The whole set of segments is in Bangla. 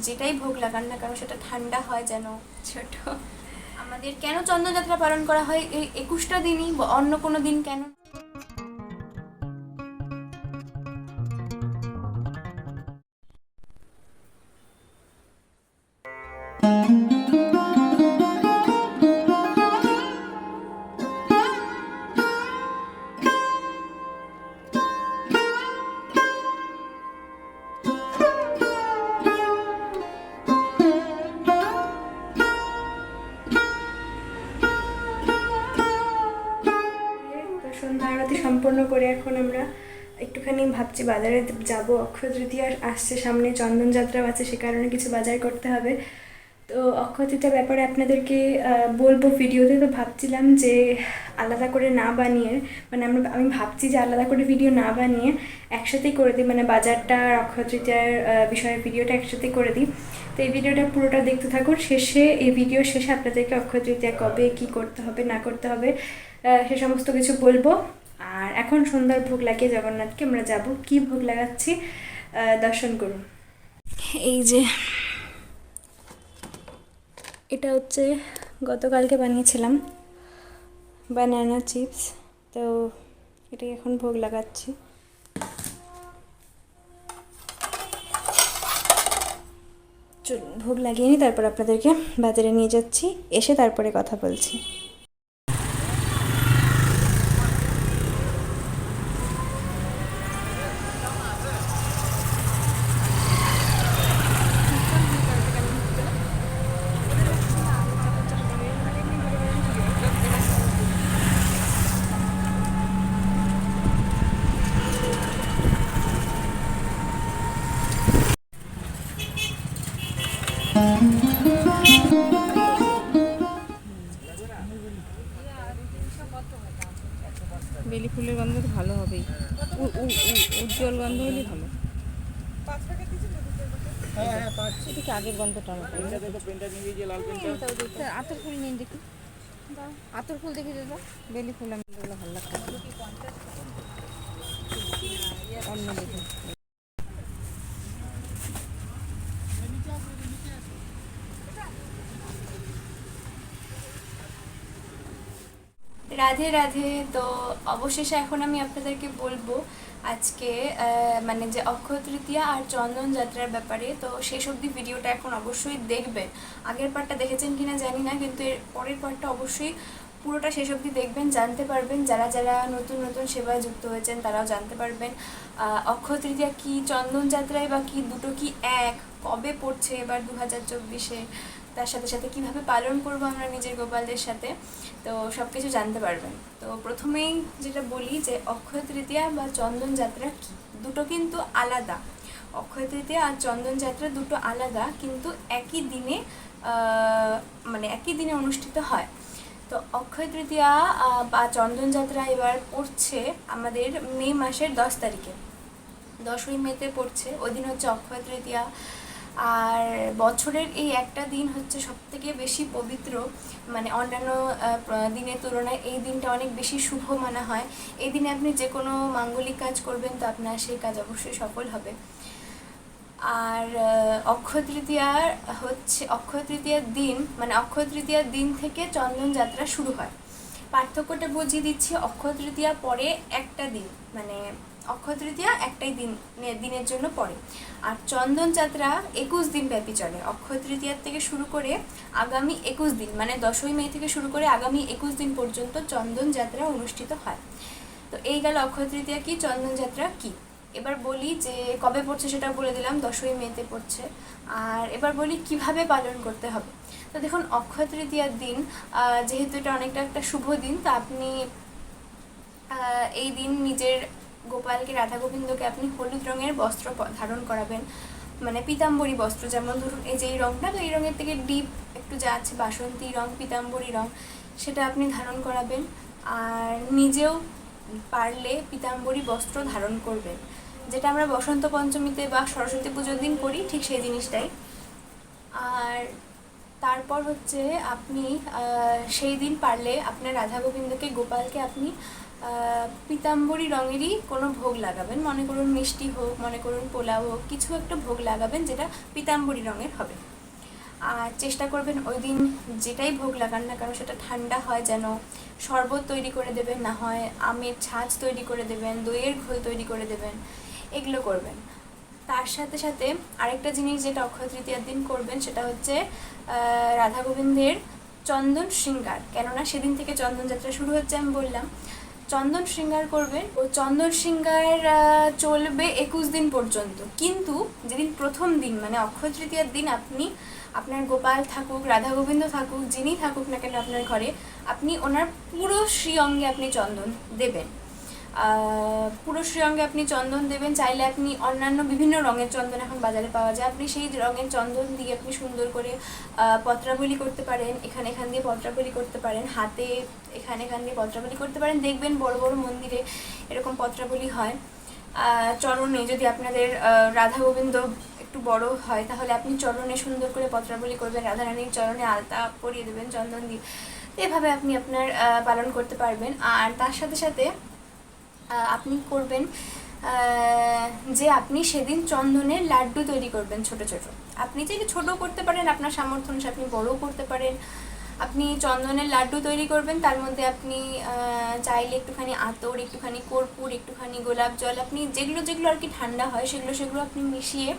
যেটাই ভোগ লাগান না কারণ সেটা ঠান্ডা হয় যেন। ছোট। আমাদের কেন চন্দ্রযাত্রা পালন করা হয়? এই একুশটা দিনই অন্য কোনো দিন কেন? সম্পন্ন করে এখন আমরা একটুখানি ভাবছি বাজারে যাব। অক্ষয় তৃতীয়া আসছে সামনে চন্দন যাত্রাও আছে, সে কারণে কিছু বাজার করতে হবে। তো অক্ষয় তৃতীয়ার ব্যাপারে আপনাদেরকে বলব ভিডিওতে তো ভাবছিলাম যে আলাদা করে না বানিয়ে মানে আমরা, আমি ভাবছি যে আলাদা করে ভিডিও না বানিয়ে একসাথেই করে দিই মানে বাজারটা আর অক্ষয় তৃতীয়ার বিষয়ে ভিডিওটা একসাথেই করে দিই। তো এই ভিডিওটা পুরোটা দেখতে থাকুন। শেষে, এই ভিডিও শেষে আপনাদেরকে অক্ষয় তৃতীয়া কবে কী করতে হবে, না করতে হবে সে সমস্ত কিছু বলব। আর এখন সন্ধ্যার ভোগ লাগিয়ে জগন্নাথকে আমরা যাব। কি ভোগ লাগাচ্ছি? দর্শন করুন। এই যে, এটা হচ্ছে গতকালকে বানিয়েছিলাম বানানা চিপস তো এটাই এখন ভোগ লাগাচ্ছি। ভোগ লাগিয়ে নিই, তারপর আপনাদেরকে বাজারে নিয়ে যাচ্ছি। এসে তারপরে কথা বলছি। বেলি ফুলের গন্ধ তো ভালো হবেই। উজ্জ্বল গন্ধ হলেই ভালো। এটা কি আগের গন্ধটা আমার আতর ফুল নিন দেখি। আতর ফুল দেখি দেবো। বেলি ফুল আমি ভালো লাগতো অন্য দেখি। রাধে রাধে। তো অবশেষে এখন আমি আপনাদেরকে বলব, আজকে মানে যে অক্ষয় তৃতীয়া আর চন্দন যাত্রার ব্যাপারে, তো শেষ অবধি ভিডিওটা এখন অবশ্যই দেখবেন। আগের পার্টটা দেখেছেন কিনা জানি না, কিন্তু এর পরের পার্টটা অবশ্যই পুরোটা শেষ অবধি দেখবেন, জানতে পারবেন। যারা যারা নতুন নতুন সেবায় যুক্ত হয়েছেন, তারাও জানতে পারবেন অক্ষয় তৃতীয়া কি চন্দন যাত্রায় বা কি, দুটো কি এক, কবে পড়ছে এবার দু হাজার চব্বিশে? তার সাথে সাথে কীভাবে পালন করব আমরা নিজের গোপালদের সাথে, তো সব কিছু জানতে পারবেন। তো প্রথমেই যেটা বলি যে অক্ষয় তৃতীয়া বা চন্দন যাত্রা কি? দুটো কিন্তু আলাদা। অক্ষয় তৃতীয়া আর চন্দন যাত্রা দুটো আলাদা, কিন্তু একই দিনে মানে একই দিনে অনুষ্ঠিত হয়। তো অক্ষয় তৃতীয়া বা চন্দনযাত্রা এবার পড়ছে আমাদের মে মাসের দশ তারিখে। দশই মেতে পড়ছে। ওই দিন হচ্ছে অক্ষয় তৃতীয়া। আর বছরের এই একটা দিন হচ্ছে সব থেকে বেশি পবিত্র মানে অন্যান্য দিনের তুলনায় এই দিনটা অনেক বেশি শুভ মানা হয়। এই দিনে আপনি যে কোনো মাঙ্গলিক কাজ করবেন তো আপনার সেই কাজ অবশ্যই সফল হবে। আর অক্ষয় তৃতীয়ার হচ্ছে, অক্ষয় তৃতীয়ার দিন মানে অক্ষয় তৃতীয়ার দিন থেকে চন্দন যাত্রা শুরু হয়। পার্থক্যটা বুঝিয়ে দিচ্ছি, অক্ষয় তৃতীয়া পরে একটা দিন মানে অক্ষয় তৃতীয়া একটাই দিন দিনের জন্য পড়ে। আর চন্দন যাত্রা একুশ দিন ব্যাপী চলে। অক্ষয় তৃতীয়ার থেকে শুরু করে আগামী একুশ দিন মানে দশই মে থেকে শুরু করে আগামী একুশ দিন পর্যন্ত চন্দন যাত্রা অনুষ্ঠিত হয়। তো এই গেল অক্ষয় তৃতীয়া কি, চন্দন যাত্রা কি? এবার বলি যে কবে পড়ছে সেটা বলে দিলাম, দশই মেতে পড়ছে। আর এবার বলি কীভাবে পালন করতে হবে। তো দেখুন অক্ষয় তৃতীয়ার দিন যেহেতু এটা অনেকটা একটা শুভ দিন, তো আপনি এই দিন নিজের গোপালকে রাধা গোবিন্দকে আপনি হলুদ রঙের বস্ত্র ধারণ করাবেন। মানে পিতাম্বরী বস্ত্র, যেমন ধরুন এই যে এই রঙটা, তো এই রঙের থেকে ডিপ একটু যা আছে, বাসন্তী রং, পিতাম্বরী রং, সেটা আপনি ধারণ করাবেন। আর নিজেও পারলে পিতাম্বরী বস্ত্র ধারণ করবেন। যেটা আমরা বসন্ত পঞ্চমীতে বা সরস্বতী পুজোর দিন করি, ঠিক সেই জিনিসটাই। আর তারপর হচ্ছে আপনি সেই দিন পারলে আপনার রাধা গোবিন্দকে গোপালকে আপনি পিতাম্বরী রঙেরই কোনো ভোগ লাগাবেন। মনে করুন মিষ্টি হোক, মনে করুন পোলাও হোক, কিছু একটা ভোগ লাগাবেন যেটা পিতাম্বরী রঙের হবে। আর চেষ্টা করবেন ওই দিন যেটাই ভোগ লাগান না কারণ সেটা ঠান্ডা হয় যেন শরবত তৈরি করে দেবেন, না হয় আমের ছাঁচ তৈরি করে দেবেন, দইয়ের ঘোল তৈরি করে দেবেন, এগুলো করবেন। তার সাথে সাথে আরেকটা জিনিস যেটা অক্ষয় তৃতীয়ার দিন করবেন, সেটা হচ্ছে রাধা গোবিন্দের চন্দন শৃঙ্গার। কেননা সেদিন থেকে চন্দন যাত্রা শুরু হচ্ছে আমি বললাম। চন্দন শৃঙ্গার করবেন ও চন্দন শৃঙ্গার চলবে একুশ দিন পর্যন্ত। কিন্তু যেদিন প্রথম দিন মানে অক্ষয় তৃতীয়ার দিন আপনি, আপনার গোপাল থাকুক, রাধা গোবিন্দ থাকুক, যিনি থাকুক না কেন আপনার ঘরে, আপনি ওনার পুরো শ্রী অঙ্গে আপনি চন্দন দেবেন। পুরো রঙে আপনি চন্দন দেবেন, চাইলে আপনি অন্যান্য বিভিন্ন রঙের চন্দন এখন বাজারে পাওয়া যায়। আপনি সেই রঙের চন্দন দিয়ে আপনি সুন্দর করে পত্রাবলি করতে পারেন, এখানে এখান দিয়ে পত্রাবলি করতে পারেন, হাতে এখানে এখান দিয়ে পত্রাবলি করতে পারেন। দেখবেন বড় বড় মন্দিরে এরকম পত্রাবলি হয়। চরণে যদি আপনাদের রাধা গোবিন্দ একটু বড় হয়, তাহলে আপনি চরণে সুন্দর করে পত্রাবলি করবেন রাধারানীর চরণে আলতা পরিয়ে দেবেন চন্দন দিয়ে। এভাবে আপনি আপনার পালন করতে পারবেন। আর তার সাথে সাথে আপনি করবেন যে আপনি সেদিন চন্দনের লাড্ডু তৈরি করবেন ছোট ছোট। আপনি যে ছোটো করতে পারেন, আপনার সামর্থ্য অনুসারে আপনি বড়ও করতে পারেন। আপনি চন্দনের লাড্ডু তৈরি করবেন, তার মধ্যে আপনি চাইলে একটুখানি আতর, একটুখানি কর্পূর, একটুখানি গোলাপ জল, আপনি যেগুলো যেগুলো আর কি ঠান্ডা হয়, সেগুলো সেগুলো আপনি মিশিয়ে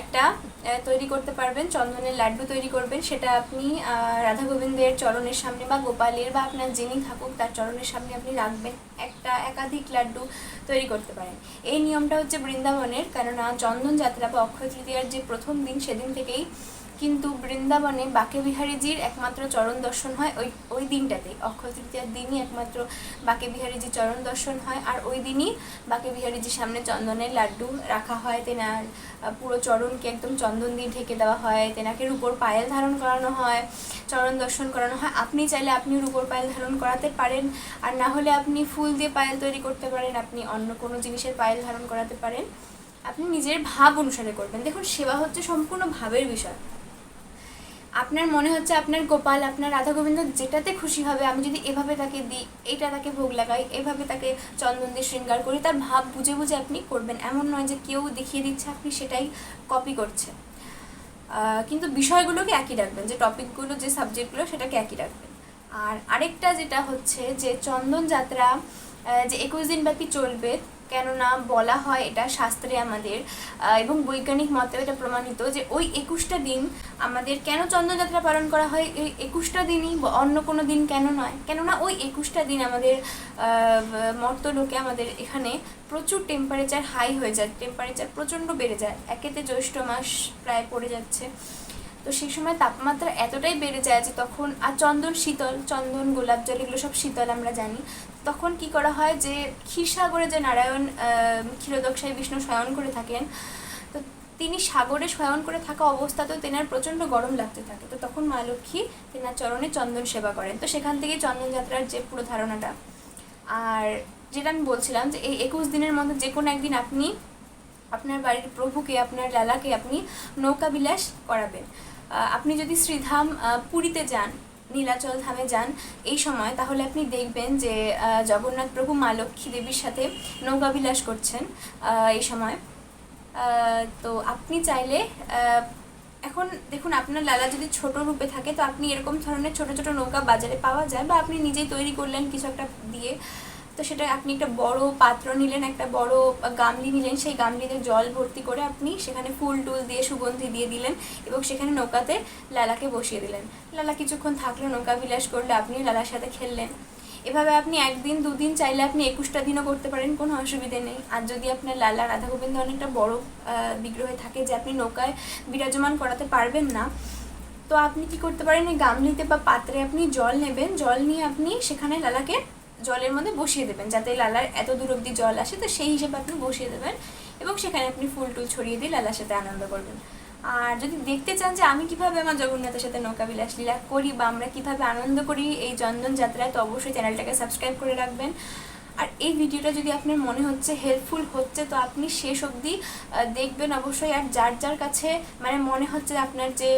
একটা তৈরি করতে পারবেন, চন্দনের লাড্ডু তৈরি করবেন, সেটা আপনি রাধা গোবিন্দের চরণের সামনে বা গোপালের বা আপনার যিনি থাকুক, তার চরণের সামনে আপনি রাখবেন, একটা একাধিক লাড্ডু তৈরি করতে পারেন। এই নিয়মটা হচ্ছে বৃন্দাবনের, কেননা চন্দন যাত্রা বা অক্ষয় তৃতীয়ার যে প্রথম দিন, সেদিন থেকেই কিন্তু বৃন্দাবনে বাকে বিহারীজির একমাত্র চরণ দর্শন হয় ওই ওই দিনটাতেই। অক্ষয় তৃতীয়ার দিনই একমাত্র বাকে বিহারীজির চরণ দর্শন হয় আর ওই দিনই বাকে বিহারীজির সামনে চন্দনের লাড্ডু রাখা হয়, তেনার পুরো চরণকে একদম চন্দন দিয়ে ঢেকে দেওয়া হয়, তেনাকে রূপোর পায়েল ধারণ করানো হয়, চরণ দর্শন করানো হয়। আপনি চাইলে আপনি রূপোর পায়েল ধারণ করাতে পারেন আর না হলে আপনি ফুল দিয়ে পায়েল তৈরি করতে পারেন, আপনি অন্য কোনো জিনিসের পায়েল ধারণ করাতে পারেন। আপনি নিজের ভাব অনুসারে করবেন। দেখুন, সেবা হচ্ছে সম্পূর্ণ ভাবের বিষয়। আপনার মনে হচ্ছে আপনার গোপাল, আপনার রাধা গোবিন্দ যেটাতে খুশি হবে, আমি যদি এভাবে তাকে দিই, এইটা তাকে ভোগ লাগাই, এভাবে তাকে চন্দন দিয়ে শৃঙ্গার করি, তার ভাব বুঝে বুঝে আপনি করবেন। এমন নয় যে কেউ দেখিয়ে দিচ্ছে, আপনি সেটাই কপি করছে কিন্তু বিষয়গুলোকে একই রাখবেন, যে টপিকগুলো যে সাবজেক্টগুলো সেটাকে একই রাখবেন। আর আরেকটা যেটা হচ্ছে যে চন্দন যাত্রা যে একুশ দিন ব্যাপী চলবে কেননা বলা হয় এটা শাস্ত্রে আমাদের এবং বৈজ্ঞানিক মতেও এটা প্রমাণিত যে ওই একুশটা দিন আমাদের কেন চন্দ্রযাত্রা পালন করা হয় এই একুশটা দিনই অন্য কোনো দিন কেন নয়। কেননা ওই একুশটা দিন আমাদের আহ, মর্তলোকে আমাদের এখানে প্রচুর টেম্পারেচার হাই হয়ে যায় টেম্পারেচার প্রচণ্ড বেড়ে যায়। একেতে জ্যৈষ্ঠ মাস প্রায় পড়ে যাচ্ছে। তো সেই সময় তাপমাত্রা এতটাই বেড়ে যায় যে তখন আর চন্দন শীতল চন্দন গোলাপ জল এগুলো সব শীতল আমরা জানি। তখন কি করা হয় যে ক্ষীরসাগরে যে নারায়ণ আহ, ক্ষীরোদকশায়ী বিষ্ণু শয়ন করে থাকেন তো তিনি সাগরে শয়ন করে থাকা অবস্থাতেও তেনার প্রচণ্ড গরম লাগতে থাকে। তো তখন মা লক্ষ্মী তেনার চরণে চন্দন সেবা করেন। তো সেখান থেকেই চন্দন যাত্রার যে পুরো ধারণাটা। আর যেটা আমি বলছিলাম যে এই একুশ দিনের মধ্যে যে কোনো একদিন আপনি আপনার বাড়ির প্রভুকে আপনার লালাকে আপনি নৌকা বিলাস করাবেন আপনি যদি শ্রীধাম পুরীতে যান নীলাচল ধামে যান। এই সময় তাহলে আপনি দেখবেন যে জগন্নাথ প্রভু মা লক্ষ্মী দেবীর সাথে নৌকাবিলাস করছেন এই সময়। তো আপনি চাইলে এখন দেখুন, আপনার লালা যদি ছোট রূপে থাকে, তো আপনি এরকম ধরনের ছোট ছোট নৌকা বাজারে পাওয়া যায় বা আপনি নিজেই তৈরি করলেন কিছু একটা দিয়ে। তো সেটা আপনি একটা বড় পাত্র নিলেন, একটা বড় গামলি নিলেন, সেই গামলিতে জল ভর্তি করে আপনি সেখানে ফুল টুল দিয়ে সুগন্ধি দিয়ে দিলেন এবং সেখানে নৌকাতে লালাকে বসিয়ে দিলেন। লালা কিছুক্ষণ থাকল, নৌকা বিলাস করলে আপনি লালার সাথে খেললেন। এভাবে আপনি একদিন, দুদিন চাইলে আপনি একুশটা দিনও করতে পারেন, কোনো অসুবিধে নেই। আর যদি আপনার লালা রাধা গোবিন্দ অনেকটা বড় বিগ্রহে থাকে যে আপনি নৌকায় বিরাজমান করাতে পারবেন না, তো আপনি কি করতে পারেন? এই গামলিতে বা পাত্রে আপনি জল নেবেন, জল নিয়ে আপনি সেখানে লালাকে জলের মধ্যে বসিয়ে দেবেন। যাতে লালার এত দূর অব্দি জল আসে, তো সেই হিসেবে আপনি বসিয়ে দেবেন এবং সেখানে আপনি ফুল টুল ছড়িয়ে দিয়ে লালার সাথে আনন্দ করবেন। আর যদি দেখতে চান যে আমি কীভাবে আমার জগন্নাথের সাথে নৌকা বিলাস লীলা করি বা আমরা কীভাবে আনন্দ করি এই চন্দন যাত্রায়, তো অবশ্যই চ্যানেলটাকে সাবস্ক্রাইব করে রাখবেন। আর এই ভিডিওটা যদি আপনার মনে হচ্ছে হেল্পফুল হচ্ছে, তো আপনি শেষ অবধি দেখবেন অবশ্যই। আর যার যার কাছে মানে মনে হচ্ছে আপনার যে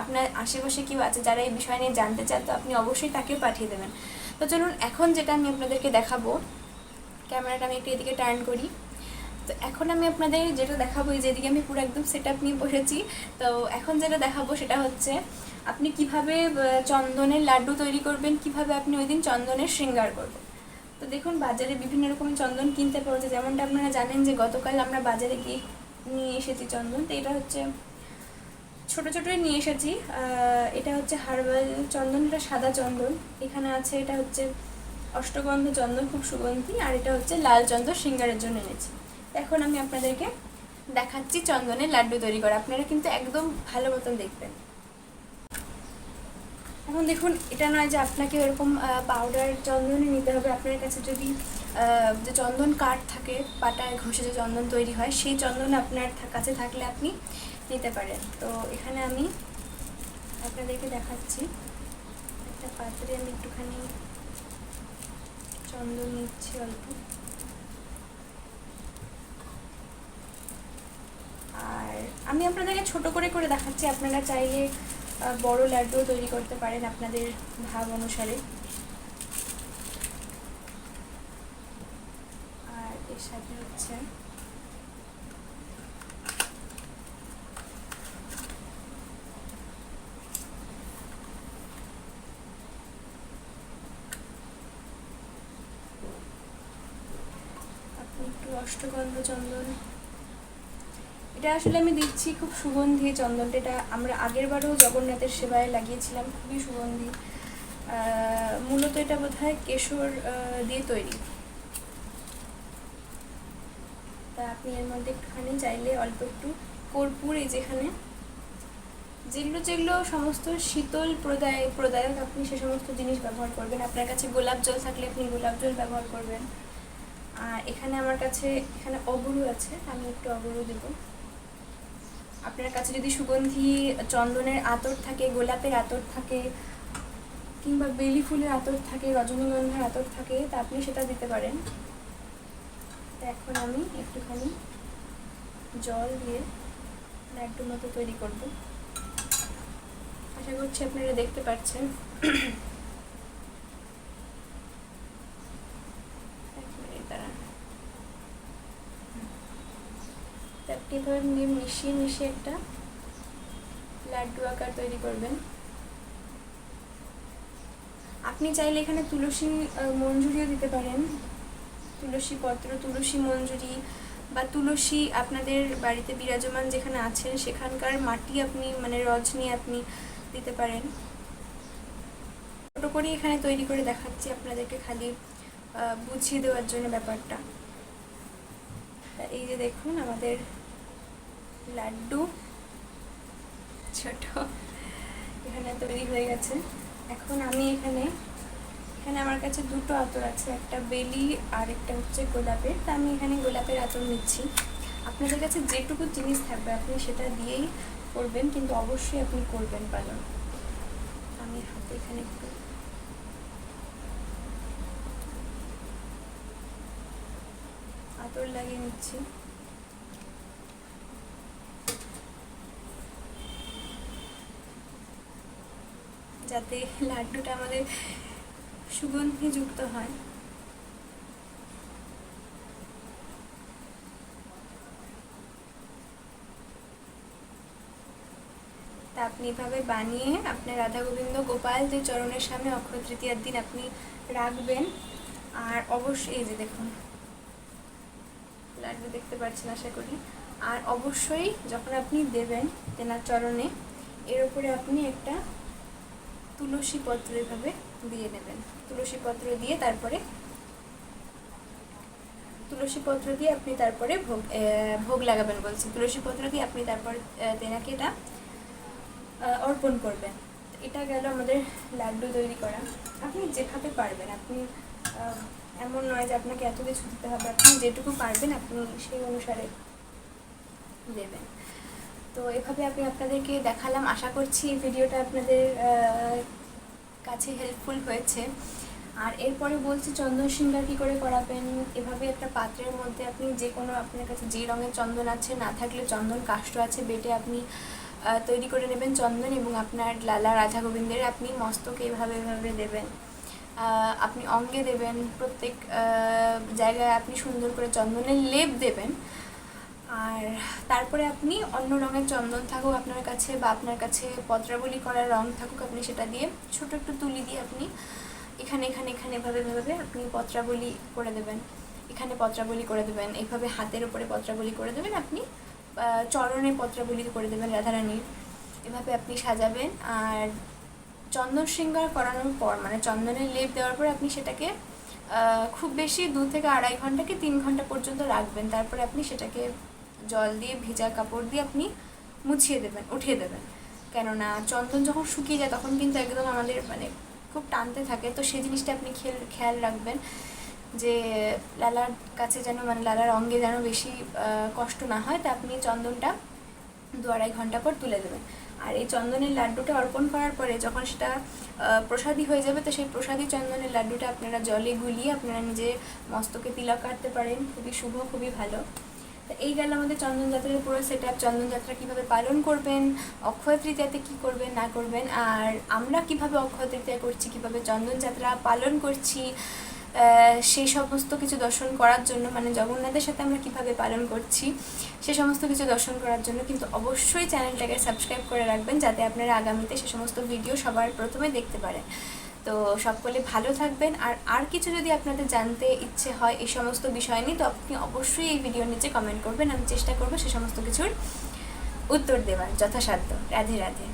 আপনার আশেপাশে কেউ আছে যারা এই বিষয় নিয়ে জানতে চান তো আপনি অবশ্যই তাকেও পাঠিয়ে দেবেন। তো চলুন, এখন যেটা আমি আপনাদেরকে দেখাবো, ক্যামেরাটা আমি একটু এদিকে টার্ন করি। তো এখন আমি আপনাদের যেটা দেখাবো যেদিকে আমি পুরো একদম সেট আপ নিয়ে বসেছি। তো এখন যেটা দেখাবো সেটা হচ্ছে, আপনি কীভাবে চন্দনের লাড্ডু তৈরি করবেন, কীভাবে আপনি ওই দিন চন্দনের শৃঙ্গার করবেন। তো দেখুন, বাজারে বিভিন্ন রকমের চন্দন কিনতে পাওয়া যায়। যেমনটা আপনারা জানেন যে গতকাল আমরা বাজারে গিয়ে নিয়ে এসেছি চন্দন। তো এটা হচ্ছে ছোট ছোটই নিয়ে এসেছি। এটা হচ্ছে হার্বাল চন্দন এটা সাদা চন্দন। এখানে আছে, এটা হচ্ছে অষ্টগন্ধ চন্দন, খুব সুগন্ধি। আর এটা হচ্ছে লাল চন্দন, সিঙ্গারের জন্য এনেছি। এখন আমি আপনাদেরকে দেখাচ্ছি চন্দনের লাড্ডু তৈরি করা। আপনারা কিন্তু একদম ভালো মতন দেখবেন। এখন দেখুন, এটা নয় যে আপনাকে এরকম পাউডার চন্দনই নিতে হবে। আপনার কাছে যদি যে চন্দন কাঠ থাকে, পাটায় ঘষে যে চন্দন তৈরি হয়, সেই চন্দন আপনার কাছে থাকলে আপনি নিতে পারেন। তো এখানে আমি আপনাদেরকে দেখাচ্ছি। একটা পাত্রে আমি একটুখানি চন্দন নিচ্ছি অল্প। আর আমি আপনাদেরকে ছোট করে করে দেখাচ্ছি। আপনারা চাইলে বড় লাড্ডু তৈরি করতে পারেন আপনাদের ভাব অনুসারে। আর এর সাথে হচ্ছে একটু অষ্টগন্ধ চন্দন এটা আসলে আমি দিচ্ছি খুব সুগন্ধি, চন্দনটা এটা আমরা আগের বারেও জগন্নাথের সেবায় লাগিয়েছিলাম, খুবই সুগন্ধি। মূলত এটা বোধ হয় কেশর দিয়ে তৈরি। তা আপনি এর মধ্যে একটুখানি চাইলে অল্প একটু কর্পূর, এই যেখানে যেগুলো যেগুলো সমস্ত শীতল প্রদায়, প্রদায়ক, আপনি সে সমস্ত জিনিস ব্যবহার করবেন। আপনার কাছে গোলাপ জল থাকলে আপনি গোলাপ জল ব্যবহার করবেন। আর এখানে আমার কাছে এখানে অগরু আছে, আমি একটু অগরু দেবো। আপনার কাছে যদি সুগন্ধি চন্দনের আতর থাকে, গোলাপের আতর থাকে, কিংবা বেলি ফুলের আতর থাকে, রজনীগন্ধার আতর থাকে, তা আপনি সেটা দিতে পারেন। এখন আমি একটুখানি জল দিয়ে লাড্ডু মতো তৈরি করব। আশা করছি আপনারা দেখতে পাচ্ছেন তা আপনি এভাবে মিশিয়ে মিশিয়ে একটা লাড্ডু আকার তৈরি করবেন। আপনি চাইলে এখানে তুলসী মঞ্জুরিও দিতে পারেন। তুলসী পত্র, তুলসী মঞ্জুরি বা তুলসী আপনাদের বাড়িতে বিরাজমান যেখানে আছেন, সেখানকার মাটি আপনি মানে রজনি আপনি দিতে পারেন। ছোটো করে এখানে তৈরি করে দেখাচ্ছি আপনাদেরকে খালি বুঝিয়ে দেওয়ার জন্য ব্যাপারটা। এই যে দেখুন আমাদের লাড্ডু, ছোট, এখানে তৈরি হয়ে গেছে। এখন আমি এখানে এখানে আমার কাছে দুটো আতর আছে, একটা বেলি আর একটা হচ্ছে গোলাপের। তা আমি এখানে গোলাপের আতর নিচ্ছি। আপনাদের কাছে যেটুকু জিনিস থাকবে আপনি সেটা দিয়েই করবেন, কিন্তু অবশ্যই আপনি করবেন পালন। আমি হাতে এখানে একটু আতর লাগিয়ে নিচ্ছি। যাতে লাড্ডুটা আমাদের সুগন্ধিযুক্ত হয়। তা আপনি এভাবে বানিয়ে আপনার রাধা গোবিন্দ গোপাল যে চরণের সামনে অক্ষয় তৃতীয়ার দিন আপনি রাখবেন। আর অবশ্যই এই যে দেখুন লাড্ডু দেখতে পাচ্ছেন আশা করি। আর অবশ্যই যখন আপনি দেবেন তেনার চরণে, এর উপরে আপনি একটা তুলসী পত্র এভাবে দিয়ে নেবেন। তুলসী পত্র দিয়ে তারপরে, তুলসী পত্র দিয়ে আপনি তারপরে ভোগ ভোগ লাগাবেন বলছি। তুলসী পত্র দিয়ে আপনি তারপর তেনাকে এটা অর্পণ করবেন। এটা গেল আমাদের লাড্ডু তৈরি করা। আপনি যেভাবে পারবেন, আপনি এমন নয় যে আপনাকে এত কিছু দিতে হবে। আপনি যেটুকু পারবেন, আপনি সেই অনুসারে দেবেন। তো এভাবে আমি আপনাদেরকে দেখালাম। আশা করছি এই ভিডিওটা আপনাদের কাছে হেল্পফুল হয়েছে। আর এরপরে বলছি, চন্দন সিঙ্গার কী করে করাবেন? এভাবে একটা পাত্রের মধ্যে আপনি যে কোনো আপনার কাছে যে রঙের চন্দন আছে, না থাকলে চন্দন কাষ্ট আছে, বেটে আপনি তৈরি করে নেবেন চন্দন এবং আপনার লালা রাধা গোবিন্দের। আপনি মস্তকে এভাবে এভাবে দেবেন। আপনি অঙ্গে দেবেন, প্রত্যেক জায়গায় আপনি সুন্দর করে চন্দনের লেপ দেবেন। আর তারপরে আপনি অন্য রঙের চন্দন থাকুক আপনার কাছে বা আপনার কাছে পত্রাবলী করার রং থাকুক আপনি সেটা দিয়ে ছোট একটু তুলি দিয়ে আপনি এখানে এখানে এখানে এভাবে এভাবে আপনি পত্রাবলী করে দেবেন। এখানে পত্রাবলী করে দেবেন এইভাবে হাতের উপরে পত্রাবলী করে দেবেন, আপনি চরণে পত্রাবলী করে দেবেন রাধারানীর। এভাবে আপনি সাজাবেন আর চন্দন শৃঙ্গার করানোর পর মানে চন্দনের লেপ দেওয়ার পর আপনি সেটাকে খুব বেশি দু থেকে আড়াই ঘণ্টা কি তিন ঘণ্টা পর্যন্ত রাখবেন। তারপরে আপনি সেটাকে জল দিয়ে, ভেজা কাপড় দিয়ে আপনি মুছিয়ে দেবেন, উঠিয়ে দেবেন। কেননা চন্দন যখন শুকিয়ে যায় তখন কিন্তু একদম আমাদের মানে খুব টানতে থাকে। তো সেই জিনিসটা আপনি খেয়াল খেয়াল রাখবেন যে লালার কাছে যেন মানে লালার অঙ্গে যেন বেশি কষ্ট না হয়, তা আপনি চন্দনটা দু আড়াই ঘণ্টা পর তুলে দেবেন। আর এই চন্দনের লাড্ডুটা অর্পণ করার পরে যখন সেটা প্রসাদী হয়ে যাবে, তো সেই প্রসাদী চন্দনের লাড্ডুটা আপনারা জলে গুলিয়ে আপনারা নিজে মস্তকে তিলক কাটতে পারেন। খুবই শুভ, খুবই ভালো। এই গেল আমাদের চন্দন যাত্রার পুরো সেট আপ চন্দন যাত্রা কীভাবে পালন করবেন, অক্ষয় তৃতীয়াতে কী করবেন, না করবেন, আর আমরা কীভাবে অক্ষয় তৃতীয়া করছি, কীভাবে চন্দন যাত্রা পালন করছি সেই সমস্ত কিছু দর্শন করার জন্য মানে জগন্নাথের সাথে আমরা কীভাবে পালন করছি, সে সমস্ত কিছু দর্শন করার জন্য কিন্তু অবশ্যই চ্যানেলটাকে সাবস্ক্রাইব করে রাখবেন, যাতে আপনারা আগামীতে সে সমস্ত ভিডিও সবার প্রথমে দেখতে পারেন। তো সকলে ভালো থাকবেন। আর আর কিছু যদি আপনাদের জানতে ইচ্ছে হয় এই সমস্ত বিষয় নিয়ে, তো আপনি অবশ্যই এই ভিডিওর নিচে কমেন্ট করবেন। আমি চেষ্টা করব সে সমস্ত কিছুর উত্তর দেওয়ার, যথাসাধ্য। রাধে রাধে।